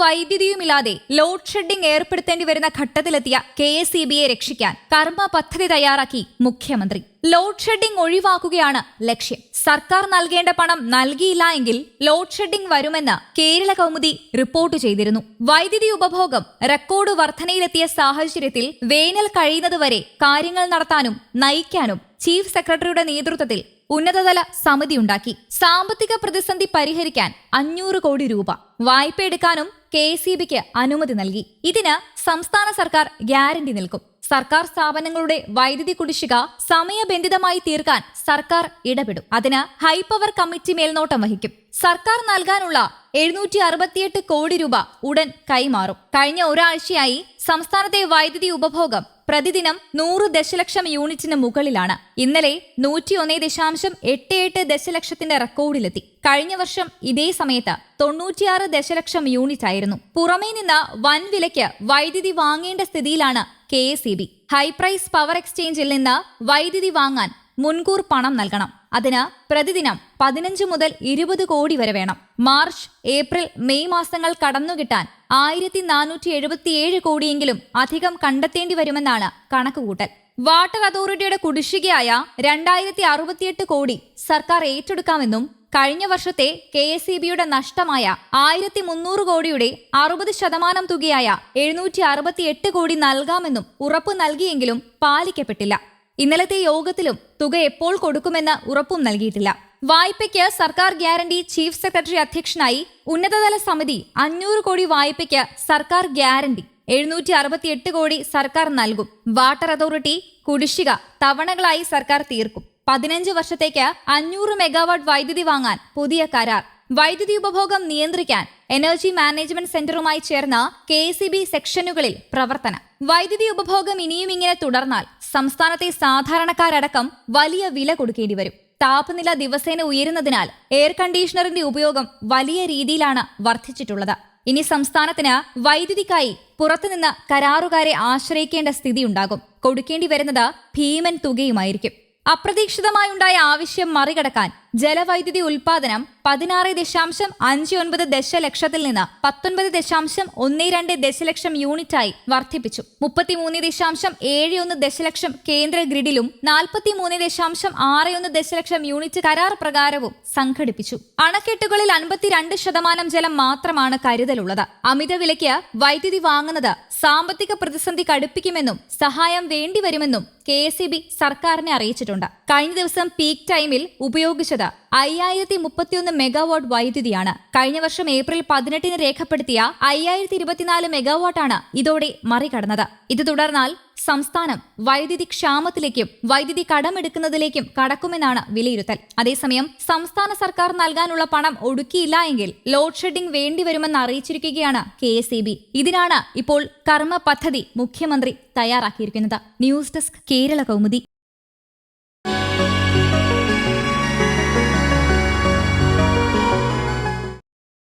വൈദ്യുതിയുമില്ലാതെ load shedding ഏർപ്പെടുത്തേണ്ടി വരുന്ന ഘട്ടത്തിലെത്തിയ കെ എസ് ഇ ബിയെ രക്ഷിക്കാൻ കർമ്മ പദ്ധതി തയ്യാറാക്കി മുഖ്യമന്ത്രി. ലോഡ് ഷെഡിംഗ് ഒഴിവാക്കുകയാണ് ലക്ഷ്യം. സർക്കാർ നൽകേണ്ട പണം നൽകിയില്ല എങ്കിൽ ലോഡ് ഷെഡിംഗ് വരുമെന്ന് കേരള കൗമുദി റിപ്പോർട്ട് ചെയ്തിരുന്നു. വൈദ്യുതി ഉപഭോഗം റെക്കോർഡ് വർധനയിലെത്തിയ സാഹചര്യത്തിൽ വേനൽ കഴിയുന്നതുവരെ കാര്യങ്ങൾ നടത്താനും നയിക്കാനും ചീഫ് സെക്രട്ടറിയുടെ നേതൃത്വത്തിൽ ഉന്നതതല സമിതി ഉണ്ടാക്കി. സാമ്പത്തിക പ്രതിസന്ധി പരിഹരിക്കാൻ അഞ്ഞൂറ് കോടി രൂപ വായ്പ എടുക്കാനും കെ അനുമതി നൽകി. ഇതിന് സംസ്ഥാന സർക്കാർ ഗ്യാരണ്ടി നിൽക്കും. സർക്കാർ സ്ഥാപനങ്ങളുടെ വൈദ്യുതി കുടിശ്ശിക സമയബന്ധിതമായി തീർക്കാൻ സർക്കാർ ഇടപെടും. അതിന് ഹൈപവർ കമ്മിറ്റി മേൽനോട്ടം വഹിക്കും. സർക്കാർ നൽകാനുള്ള എഴുന്നൂറ്റി അറുപത്തിയെട്ട് കോടി രൂപ ഉടൻ കൈമാറും. കഴിഞ്ഞ ഒരാഴ്ചയായി സംസ്ഥാനത്തെ വൈദ്യുതി ഉപഭോഗം പ്രതിദിനം നൂറ് ദശലക്ഷം യൂണിറ്റിന് മുകളിലാണ്. ഇന്നലെ നൂറ്റിയൊന്ന് ദശാംശം എട്ട് എട്ട് ദശലക്ഷത്തിന്റെ റെക്കോർഡിലെത്തി. കഴിഞ്ഞ വർഷം ഇതേ സമയത്ത് തൊണ്ണൂറ്റിയാറ് ദശലക്ഷം യൂണിറ്റ് ആയിരുന്നു പുറമേ നിന്ന് വൻവിലയ്ക്ക് വൈദ്യുതി വാങ്ങേണ്ട സ്ഥിതിയിലാണ് K S E B. High price power എക്സ്ചേഞ്ചിൽ നിന്ന് വൈദ്യുതി വാങ്ങാൻ മുൻകൂർ പണം നൽകണം. അതിന് പ്രതിദിനം പതിനഞ്ച് മുതൽ ഇരുപത് കോടി വരെ വേണം. മാർച്ച് ഏപ്രിൽ മെയ് മാസങ്ങൾ കടന്നുകിട്ടാൻ ആയിരത്തി നാനൂറ്റി എഴുപത്തിയേഴ് കോടിയെങ്കിലും അധികം കണ്ടെത്തേണ്ടി വരുമെന്നാണ് കണക്കുകൂട്ടൽ. വാട്ടർ അതോറിറ്റിയുടെ കുടിശ്ശികയായ രണ്ടായിരത്തി അറുപത്തിയെട്ട് കോടി സർക്കാർ ഏറ്റെടുക്കാമെന്നും കഴിഞ്ഞ വർഷത്തെ കെ എസ് ഇ ബിയുടെ നഷ്ടമായ ആയിരത്തി മുന്നൂറ് കോടിയുടെ അറുപത് ശതമാനം തുകയായ എഴുന്നൂറ്റി അറുപത്തി എട്ട് കോടി നൽകാമെന്നും ഉറപ്പു നൽകിയെങ്കിലും പാലിക്കപ്പെട്ടില്ല. ഇന്നലത്തെ യോഗത്തിലും തുക എപ്പോൾ കൊടുക്കുമെന്ന് ഉറപ്പും നൽകിയിട്ടില്ല. വായ്പയ്ക്ക് സർക്കാർ ഗ്യാരണ്ടി ചീഫ് സെക്രട്ടറി അധ്യക്ഷനായി ഉന്നതതല സമിതി അഞ്ഞൂറ് കോടി വായ്പയ്ക്ക് സർക്കാർ ഗ്യാരണ്ടി എഴുന്നൂറ്റി അറുപത്തിയെട്ട് കോടി സർക്കാർ നൽകും. വാട്ടർ അതോറിറ്റി കുടിശ്ശിക തവണകളായി സർക്കാർ തീർക്കും. പതിനഞ്ച് വർഷത്തേക്ക് അഞ്ഞൂറ് മെഗാവാട്ട് വൈദ്യുതി വാങ്ങാൻ പുതിയ കരാർ. വൈദ്യുതി ഉപഭോഗം നിയന്ത്രിക്കാൻ എനർജി മാനേജ്മെന്റ് സെന്ററുമായി ചേർന്ന കെ സെക്ഷനുകളിൽ പ്രവർത്തനം. വൈദ്യുതി ഉപഭോഗം ഇനിയും ഇങ്ങനെ തുടർന്നാൽ സംസ്ഥാനത്തെ സാധാരണക്കാരടക്കം വലിയ വില കൊടുക്കേണ്ടി വരും. താപനില ദിവസേന ഉയരുന്നതിനാൽ എയർ കണ്ടീഷണറിന്റെ ഉപയോഗം വലിയ രീതിയിലാണ് വർദ്ധിച്ചിട്ടുള്ളത്. ഇനി സംസ്ഥാനത്തിന് വൈദ്യുതിക്കായി പുറത്തുനിന്ന് കരാറുകാരെ ആശ്രയിക്കേണ്ട സ്ഥിതിയുണ്ടാകും. കൊടുക്കേണ്ടി വരുന്നത് ഭീമൻ തുകയുമായിരിക്കും. അപ്രതീക്ഷിതമായുണ്ടായ ആവശ്യം മറികടക്കാൻ ജലവൈദ്യുതി ഉൽപാദനം പതിനാറ് ദശാംശം അഞ്ച് ഒൻപത് ദശലക്ഷത്തിൽ നിന്ന് പത്തൊൻപത് ദശാംശം ഒന്ന് രണ്ട് ദശലക്ഷം യൂണിറ്റായി വർദ്ധിപ്പിച്ചു. മുപ്പത്തിമൂന്ന് ദശാംശം ഏഴ് ഒന്ന് ദശലക്ഷം കേന്ദ്ര ഗ്രിഡിലും നാൽപ്പത്തിമൂന്ന് ദശാംശം ആറ് ഒന്ന് ദശലക്ഷം യൂണിറ്റ് കരാർ പ്രകാരവും സംഘടിപ്പിച്ചു. അണക്കെട്ടുകളിൽ അൻപത്തിരണ്ട് ശതമാനം ജലം മാത്രമാണ് കരുതലുള്ളത്. അമിത വിലയ്ക്ക് വൈദ്യുതി വാങ്ങുന്നത് സാമ്പത്തിക പ്രതിസന്ധി കടുപ്പിക്കുമെന്നും സഹായം വേണ്ടിവരുമെന്നും കെ എസ് സർക്കാരിനെ അറിയിച്ചിട്ടുണ്ട്. കഴിഞ്ഞ ദിവസം പീക്ക് ടൈമിൽ ഉപയോഗിച്ചത് അയ്യായിരത്തി മുപ്പത്തിയൊന്ന് മെഗാവാട്ട് വൈദ്യുതിയാണ്. കഴിഞ്ഞ വർഷം ഏപ്രിൽ പതിനെട്ടിന് രേഖപ്പെടുത്തിയ അയ്യായിരത്തി ഇരുപത്തിനാല് മെഗാവാട്ടാണ് ഇതോടെ മറികടന്നത്. ഇത് തുടർന്നാൽ സംസ്ഥാനം വൈദ്യുതി ക്ഷാമത്തിലേക്കും വൈദ്യുതി കടമെടുക്കുന്നതിലേക്കും കടക്കുമെന്നാണ് വിലയിരുത്തൽ. അതേസമയം സംസ്ഥാന സർക്കാർ നൽകാനുള്ള പണം ഒടുക്കിയില്ല എങ്കിൽ ലോഡ് ഷെഡിംഗ് വേണ്ടിവരുമെന്ന് അറിയിച്ചിരിക്കുകയാണ് കെ എസ് ഇതിനാണ് ഇപ്പോൾ കർമ്മ പദ്ധതി മുഖ്യമന്ത്രി തയ്യാറാക്കിയിരിക്കുന്നത്. News desk Kerala Kaumudi.